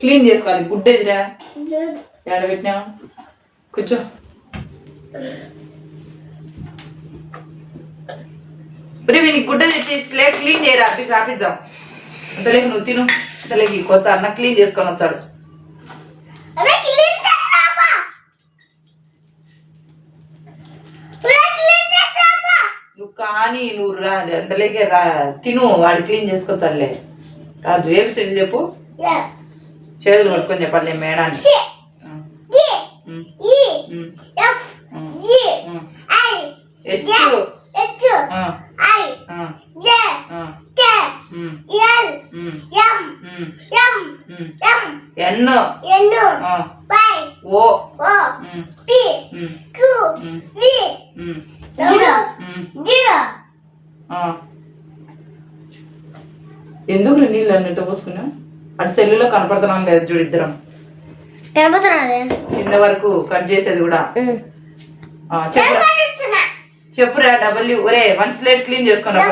Clean చేసుకోవాలి. గుడ్డ ఎదిరా? ఎక్కడ పెట్టినావు? కూర్చో. మరి వీనికి గుడ్డ తెచ్చి స్లేట్ క్లీన్ చేయరా? అప్పటికి రాపిద్దాం అంతలేక నువ్వు తిను. అంతలేక ఇంకొచ్చా అన్న క్లీన్ చేసుకొని వచ్చాడు. నువ్వు కానీ నువ్వు రా అంతలేకే రా. తిను వాడు క్లీన్ చేసుకొచ్చాలే రాజు ఏమి సెట్ చెప్పు? చేతులు పట్టుకొని చెప్పాలి మేడానికి. C um, D um, E um, F um, G um. I H H ah, I ah, J ah, K um, L um, M um, M um. M N. N ah, Y O. O P Q V. ఎందుకు నీళ్ళు అన్నట్టు పోసుకున్నా అటు సెల్లులో కనపడుతున్నాం లేదు చూడు ఇద్దరం. కింద వరకు cut చేసేది కూడా. ఆ, చెప్పురా డబ్ల్యూ. ఒరే వన్ స్లేట్ క్లీన్ చేసుకున్నా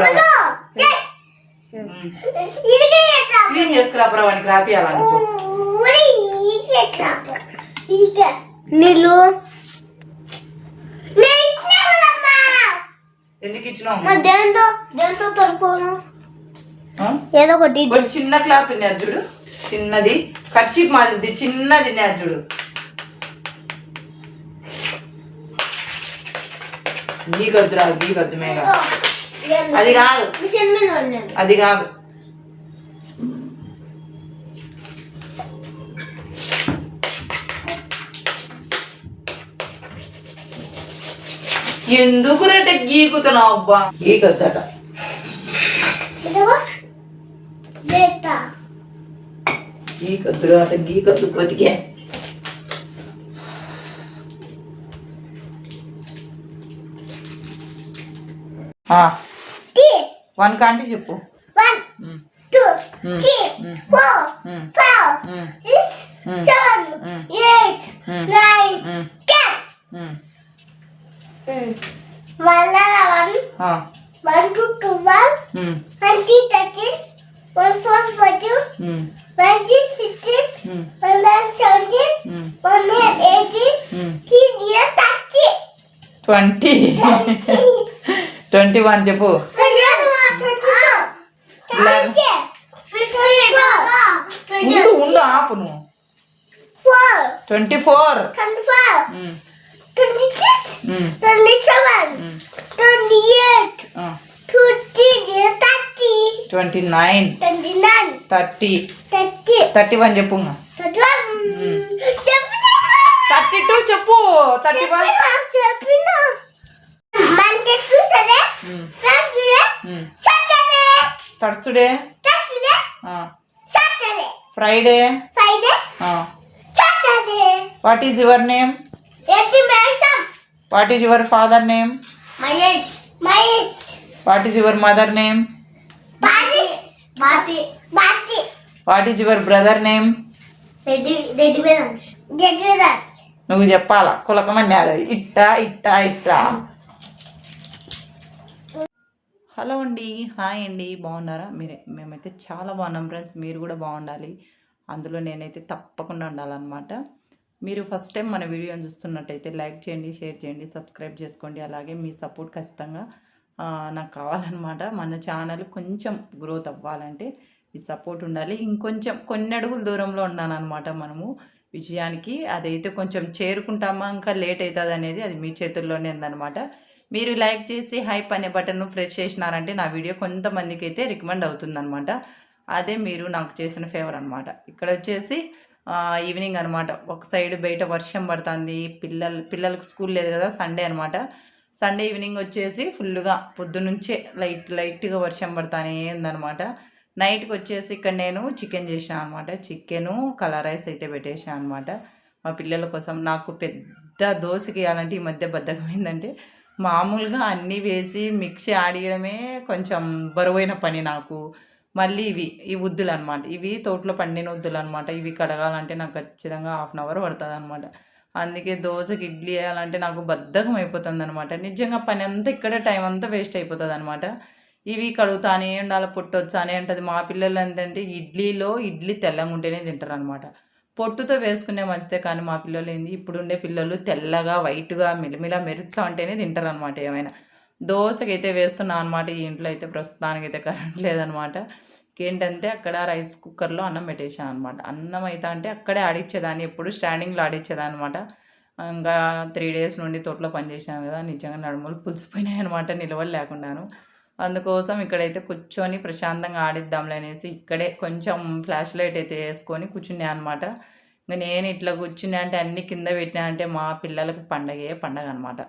క్లీన్ వానికి ఇదిగే నీళ్ళు? నేను ఇచ్చినావులమ్మా ఎందుకు ఇచ్చినావు దేంతో? దేంతో? ఏదో ఒకటి ఒక చిన్న క్లాత్ ఉంది అది చూడు. చిన్నది కచ్చిప్ మాదిరిది చిన్నది ఉంది అది చూడు. గీకొద్దురా గీకొద్దు మేఘ. అది కాదు. అది కాదు. ఎందుకు రేట గీకుతున్నావు అబ్బా? గీకొద్దట ఇదిగో డేటా గీకొద్దురా అట గీకొద్దు కొద్దిగే టీ వన్ కాంటి చెప్పు one um, two Hmm. Three Hmm. Four um, five um, six Hmm. Seven Hmm. Eight Hmm. Nine um, ten um. One one ah, one two two one um, one three thirteen one four fourteen um, six eight twenty twenty one చెప్పు ఉండు ఉండు ఆపు నువ్వు twenty four twenty nine thirty thirty one చెప్పు thirty two చెప్పు. Thirty one Thursday Friday what is your name what is your father name Mahesh, Mahesh, what is your mother name what is your brother name. నువ్వు చెప్పాలా? కులకమన్నారు. ఇట్టా ఇట్టా ఇట్టా. Hello అండి. Hi అండి. బాగున్నారా? మీరే మేమైతే చాలా బాగున్నాం ఫ్రెండ్స్. మీరు కూడా బాగుండాలి. అందులో నేనైతే తప్పకుండా ఉండాలన్నమాట. మీరు ఫస్ట్ టైం మన వీడియోని చూస్తున్నట్టయితే లైక్ చేయండి షేర్ చేయండి సబ్స్క్రైబ్ చేసుకోండి. అలాగే మీ సపోర్ట్ ఖచ్చితంగా నాకు కావాలన్నమాట. మన ఛానల్ కొంచెం గ్రోత్ అవ్వాలంటే ఈ సపోర్ట్ ఉండాలి. ఇంకొంచెం కొన్ని అడుగుల దూరంలో ఉన్నానమాట మనము. విజయానికి అదైతే కొంచెం చేరుకుంటామా ఇంకా లేట్ అవుతుంది అనేది అది మీ చేతుల్లోనే ఉందన్నమాట. మీరు లైక్ చేసి హైప్ అనే బటన్ను ప్రెస్ చేసినారంటే నా వీడియో కొంతమందికి అయితే రికమెండ్ అవుతుందన్నమాట. అదే మీరు నాకు చేసిన ఫేవర్ అనమాట ఇక్కడ వచ్చేసి ఈవినింగ్ అనమాట ఒక సైడ్ బయట వర్షం పడుతుంది పిల్లలు పిల్లలకు స్కూల్ లేదు కదా సండే అనమాట సండే ఈవినింగ్ వచ్చేసి ఫుల్గా పొద్దునుంచే లైట్ లైట్గా వర్షం పడతానే ఉందనమాట నైట్కి వచ్చేసి ఇక్కడ నేను చికెన్ చేసాను అనమాట చికెను కలర్ రైస్ అయితే పెట్టేసాను అనమాట మా పిల్లల కోసం నాకు పెద్ద దోశకి వేయాలంటే ఈ మధ్య బద్దకమైందంటే మామూలుగా అన్నీ వేసి మిక్సీ ఆడియడమే కొంచెం బరువైన పని నాకు. మళ్ళీ ఇవి ఈ ఉద్దులు అనమాట ఇవి తోటలో పండిన ఉద్దులు అనమాట ఇవి కడగాలంటే నాకు ఖచ్చితంగా హాఫ్ అన్ అవర్ పడుతుంది అనమాట అందుకే దోశకి ఇడ్లీ వేయాలంటే నాకు బద్ధకం అయిపోతుంది అనమాట నిజంగా పని అంతా ఇక్కడే టైం అంతా వేస్ట్ అయిపోతుంది అనమాట ఇవి కడుగుతానే ఉండాలి పొట్టు వచ్చానే ఉంటుంది. మా పిల్లలు ఏంటంటే ఇడ్లీలో ఇడ్లీ తెల్లగా ఉంటేనే తింటారు అనమాట పొట్టుతో వేసుకునే మంచిదే కానీ మా పిల్లలు ఏంది ఇప్పుడు ఉండే పిల్లలు తెల్లగా వైట్గా మిలమిలా మెరుచా ఉంటేనే తింటారు అనమాట ఏమైనా. దోశకైతే వేస్తున్నా అనమాట ఈ ఇంట్లో అయితే ప్రస్తుతానికైతే కరెంట్ లేదనమాట ఏంటంటే అక్కడ రైస్ కుక్కర్లో అన్నం పెట్టేసాను అనమాట అన్నం అయితే అంటే అక్కడే ఆడిచ్చేదాన్ని ఎప్పుడు స్టాండింగ్లో ఆడిచ్చేదాన్ని అనమాట ఇంకా త్రీ డేస్ నుండి తోటలో పనిచేసినాను కదా నిజంగా నడుములు పులిసిపోయినాయి అనమాట నిలవలు లేకుండాను. అందుకోసం ఇక్కడైతే కూర్చొని ప్రశాంతంగా ఆడిద్దాంలే అనేసి ఇక్కడే కొంచెం ఫ్లాష్ లైట్ అయితే వేసుకొని కూర్చున్నా అనమాట ఇంకా నేను ఇట్లా కూర్చున్నా అంటే అన్ని కింద పెట్టినా అంటే మా పిల్లలకు పండగే పండగ అనమాట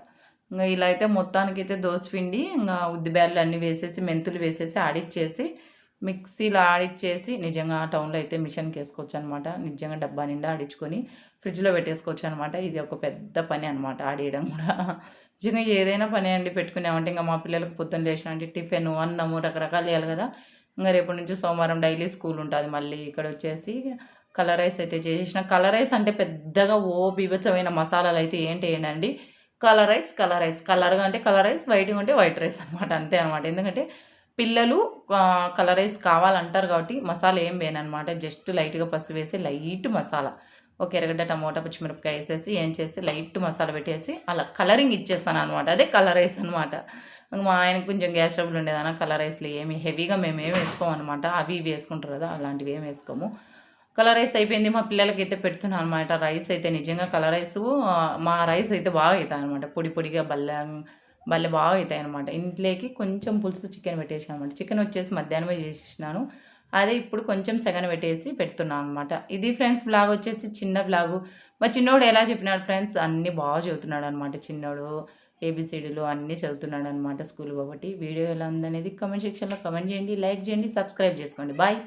ఇంకా ఇలా అయితే మొత్తానికి అయితే పిండి ఇంకా ఉద్దిబ్యాలు అన్నీ వేసేసి మెంతులు వేసేసి ఆడిచ్చేసి మిక్సీలో ఆడిచ్చేసి నిజంగా టౌన్లో అయితే మిషన్కి వేసుకోవచ్చు అనమాట నిజంగా డబ్బా నిండా ఆడించుకొని ఫ్రిడ్జ్లో పెట్టేసుకోవచ్చు అనమాట ఇది ఒక పెద్ద పని అనమాట ఆడియడం కూడా. నిజంగా ఏదైనా పని అండి పెట్టుకున్నామంటే ఇంకా మా పిల్లలకు పొద్దున్న లేచిన అంటే టిఫిన్ అన్నము రకరకాలు వేయాలి కదా. ఇంకా రేపటి నుంచి సోమవారం డైలీ స్కూల్ ఉంటుంది మళ్ళీ ఇక్కడ వచ్చేసి కలర్ రైస్ అయితే చేసేసిన. కలర్ రైస్ అంటే పెద్దగా ఓ బీభత్సమైన మసాలాలు అయితే ఏంటి ఏంటండి కలర్ రైస్ కలర్ రైస్. కలర్గా అంటే కలర్ రైస్ వైట్గా ఉంటే వైట్ రైస్ అనమాట. అంతే అనమాట. ఎందుకంటే పిల్లలు కలర్ రైస్ కావాలంటారు కాబట్టి మసాలా ఏం వేయనమాట జస్ట్ లైట్గా పసుపు వేసి లైట్ మసాలా. ఒక ఎరగడ్డ టమోటా పచ్చిమిరపకాయ వేసేసి ఏం చేసి లైట్ మసాలా పెట్టేసి అలా కలరింగ్ ఇచ్చేస్తాను అనమాట అదే కలర్ రైస్ అనమాట మా ఆయనకు కొంచెం గ్యాస్ ట్రబుల్ ఉండేదన్న కలర్ రైస్లో ఏమి హెవీగా మేము ఏమి వేసుకోమన్నమాట అవి ఇవి వేసుకుంటారు కదా అలాంటివి ఏమి వేసుకోము. కలర్ రైస్ అయిపోయింది మా పిల్లలకి అయితే పెడుతున్నాను అనమాట రైస్ అయితే నిజంగా కలర్ రైస్ మా రైస్ అయితే బాగా అవుతాయి అనమాట పొడి పొడిగా బల్ల భలే బాగా అవుతాయి అనమాట ఇంట్లోకి కొంచెం పులుసు చికెన్ పెట్టేసాను అనమాట చికెన్ వచ్చేసి మధ్యాహ్నమే చేసేసినాను. అదే ఇప్పుడు కొంచెం సెగన పెట్టేసి పెడుతున్నాను అనమాట ఇది ఫ్రెండ్స్ బ్లాగ్ వచ్చేసి చిన్న బ్లాగు. మా చిన్నోడు ఎలా చెప్పినాడు ఫ్రెండ్స్? అన్నీ బాగా చదువుతున్నాడు అనమాట చిన్నోడు. ఏబిసిడీలు అన్నీ చదువుతున్నాడు అనమాట స్కూల్ కాబట్టి. వీడియో ఎలా ఉందనేది కమెంట్ సెక్షన్లో కమెంట్ చేయండి లైక్ చేయండి సబ్స్క్రైబ్ చేసుకోండి. బాయ్.